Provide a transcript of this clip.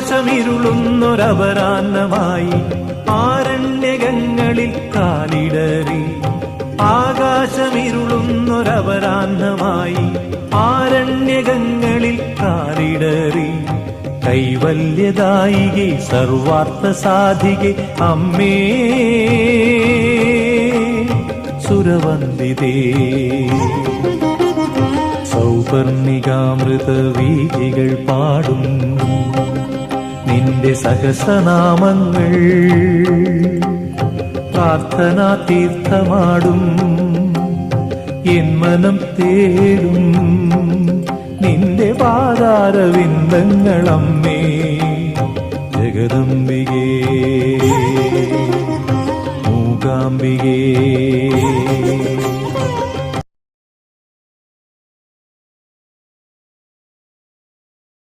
ആകാശമിരുളുന്നൊരപരാന്നമായി ആരണ്യകങ്ങളിൽ കാലിടറി. ആകാശമിരുളുന്നൊരപരാന്നമായി ആരണ്യകങ്ങളിൽ കാലിടറി. കൈവല്യദായികെ സർവാർത്ഥ സാധികെ അമ്മേ. സുരവന്ദിതേ. സൗപർണികാമൃത വീതികൾ പാടും നിന്റെ സഹസനാമങ്ങൾ പ്രാർത്ഥനാ തീർത്ഥമാടും എൻ മനം തേടും നിന്റെ പാതാരവിന്ദങ്ങളമ്മേ ജഗദംബികേ മൂകാംബികേ